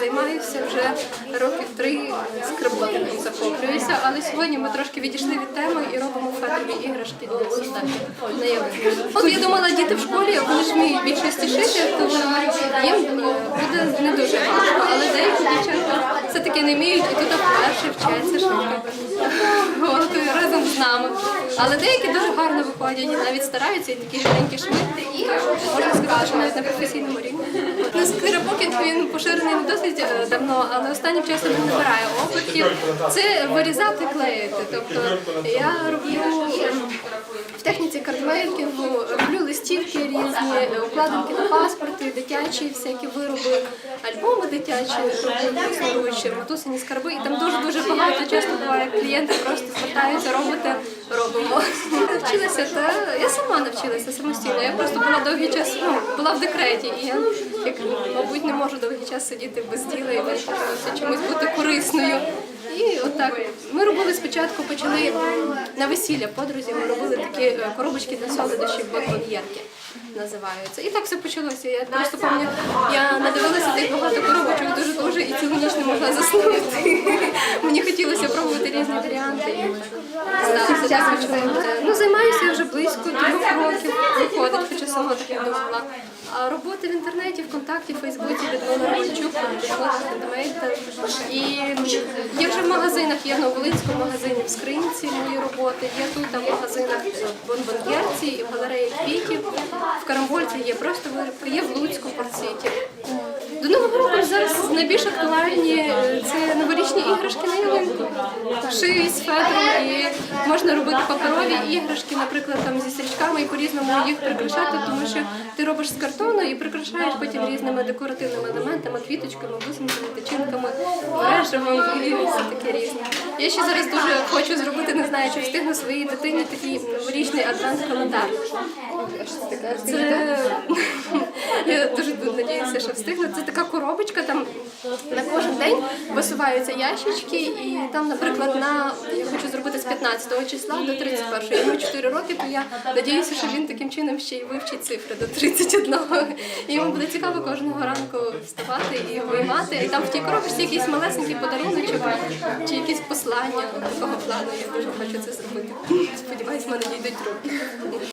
займаюся вже років три скриблотиком захоплююся, але сьогодні ми трошки відійшли від теми і робимо фетрові іграшки для солдатів. От я думала, діти в школі, вони ж вміють більшості шити, то їм е, буде не дуже важко, але деякі дівчата все-таки не вміють і тут вперше вчаться шити. От, разом з нами. Але деякі дуже гарно виходять, навіть стараються і такі рівненькі швидкі, і можна сказати, навіть на професійному рівні. Ну, скрипокінг він поширений досить е, давно, але останнім часом він набирає обертів. Це вирізати, клеїти. Тобто я роблю ем, в техніці картмейкінгу, роблю листівки різні, е, укладинки на паспорти, дитячі всякі вироби, альбоми дитячі роблю матусині скарби. І там дуже-дуже багато часто буває клієнти просто звертаються, робите, робимо. Навчилася, та я сама навчилася самостійно. Я просто була довгий час, ну, була в декреті, і я як, мабуть, не можу довгий час сидіти без діла і вирішувати чимось бути корисною. І отак ми робили спочатку, почали на весілля подрузі. Ми робили такі е, коробочки для солодощів бонбоньєрки називаються. І так все почалося. Я просто пам'ятаю, я надивилася тих багато коробочок дуже дуже і цілу ніч не могла заснути. Мені хотілося пробувати різні варіанти. Сталося. Ну займаюся вже близько трьох років. Виходить, хоча сама так не думала. А роботи в інтернеті, ВКонтакті, Фейсбуці від Лола Романчук. І є вже в магазинах, є в Новолинському магазині в скринці мої роботи, є тут там в магазинах в Бонбонгерці в галереї квітів. В Карамбольці є просто виробки, є в Луцьку в. До Нового року зараз найбільш актуальні е, це новорічні іграшки на ялинку. Шиють з фетром і можна робити паперові іграшки, наприклад, там зі стрічками і по-різному їх прикрашати, тому що ти робиш з картону і прикрашаєш потім різними декоративними елементами, квіточками, бусинками, тичинками, мережевим і все таке різне. Я ще зараз дуже хочу зробити, не знаю, чи встигну своїй дитині такий новорічний адвент-календар. Це я дуже надіюся, що встигну. Це така коробочка. Там на кожен день висуваються ящички, і там, наприклад, на я хочу зробити з 15 числа до 31. Йому 4 роки, то я надіюся, що він таким чином ще й вивчить цифри до 31. І йому буде цікаво кожного ранку вставати і виймати. І там в тій коробочці якийсь малесенький подаруночок чи якісь послання такого плану. Я дуже хочу це зробити. Сподіваюсь, мене дійдуть руки.